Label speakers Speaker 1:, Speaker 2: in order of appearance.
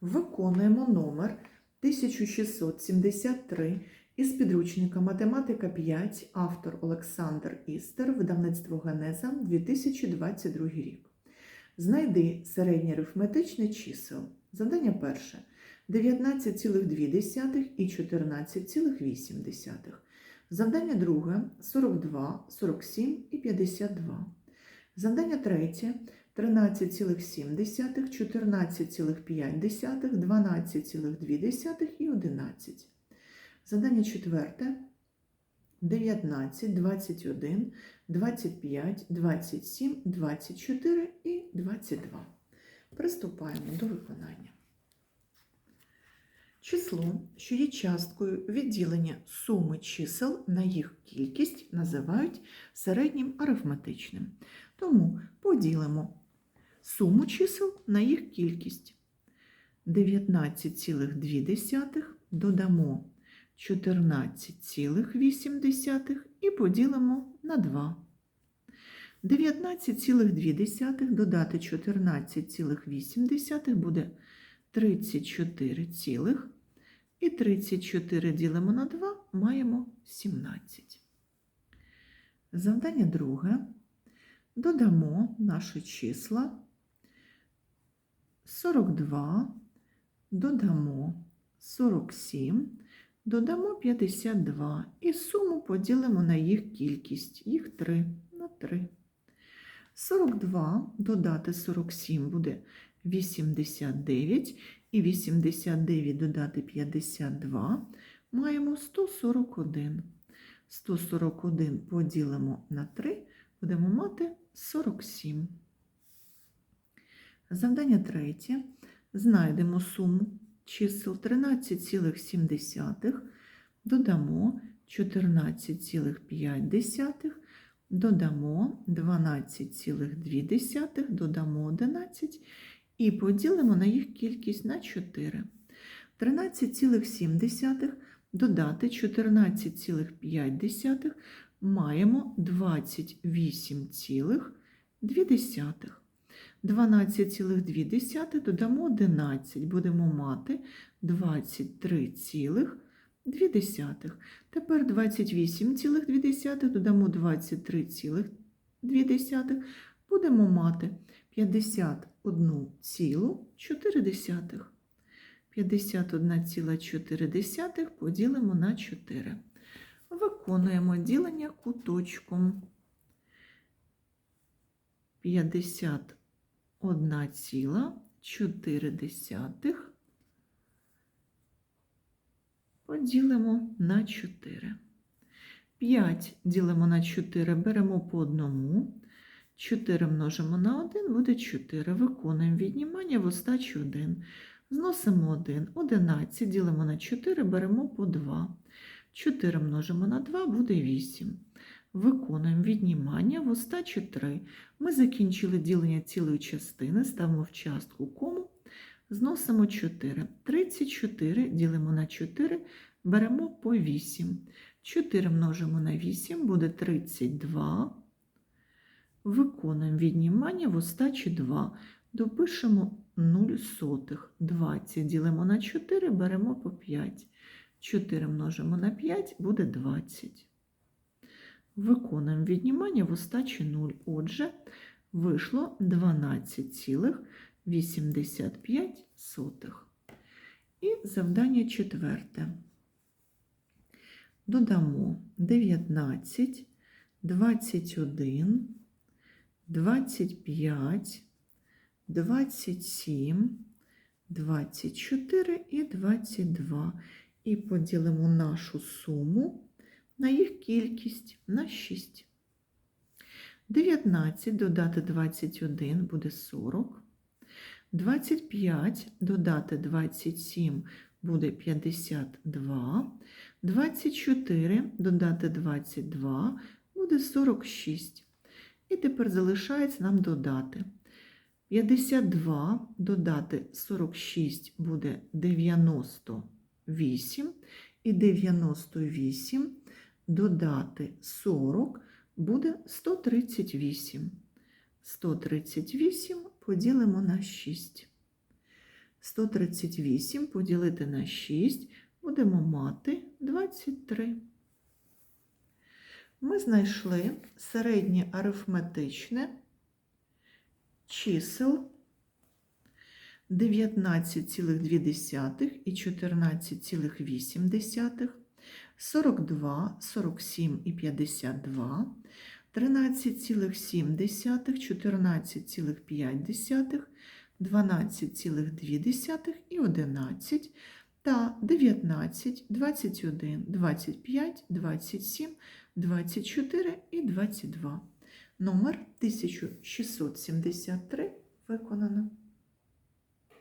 Speaker 1: Виконуємо номер 1673 із підручника Математика 5, автор Олександр Істер, видавництво Генеза 2022 рік. Знайди середнє арифметичне чисел. Завдання перше 19,2 і 14,8. Завдання друге 42, 47 і 52. Завдання третє 13,7, 14,5, 12,2 і 11. Задання четверте 19, 21, 25, 27, 24 і 22. Приступаємо до виконання. Число, що є часткою відділення суми чисел на їх кількість, називають середнім арифметичним. Тому поділимо суму чисел на їх кількість. 19,2 додамо 14,8 і поділимо на 2. 19,2 додати 14,8 буде 34, цілих, і 34 ділимо на 2, маємо 17. Завдання друге. Додамо наші числа 42, додамо 47, додамо 52 і суму поділимо на їх кількість. Їх 3 на 3. 42 додати 47 буде 89, і 89 додати 52 маємо 141. 141 поділимо на 3, будемо мати 47. Завдання третє. Знайдемо суму чисел 13,7, додамо 14,5, додамо 12,2, додамо 11 і поділимо на їх кількість на 4. 13,7 додати 14,5 маємо 28,2. 12,2 додамо 11, будемо мати 23,2. Tепер 28,2 додамо 23,2, будемо мати 51,4. 51,4 поділимо на 4. Виконуємо ділення куточком. 51,4 поділимо на 4. 5 ділимо на 4, беремо по одному. 4 множимо на 1, буде 4. Виконуємо віднімання в остачі 1. Зносимо 1. 11 ділимо на 4, беремо по 2. 4 множимо на 2, буде 8. Виконуємо віднімання в остачі 3. Ми закінчили ділення цілої частини, ставимо в частку кому, зносимо 4. 34 ділимо на 4, беремо по 8. 4 множимо на 8, буде 32. Виконуємо віднімання в остачі 2. Допишемо 0 сотих. 20 ділимо на 4, беремо по 5. 4 множимо на 5, буде 20. Виконуємо віднімання в остачі 0. Отже, вийшло 12,85. І завдання четверте. Додамо 19, 21, 25, 27, 24 і 22. І поділимо нашу суму на їх кількість на 6. 19 додати 21 буде 40. 25 додати 27 буде 52. 24 додати 22 буде 46. І тепер залишається нам додати. 52 додати 46 буде 98. І 98 додати 40 буде 138. 138 поділимо на 6. 138 поділити на 6 будемо мати 23. Ми знайшли середнє арифметичне чисел 19,2 і 14,8, 42, 47 і 52, 13,7, 14,5, 12,2 і 11 та 19, 21, 25, 27, 24 і 22. Номер 1673 виконано.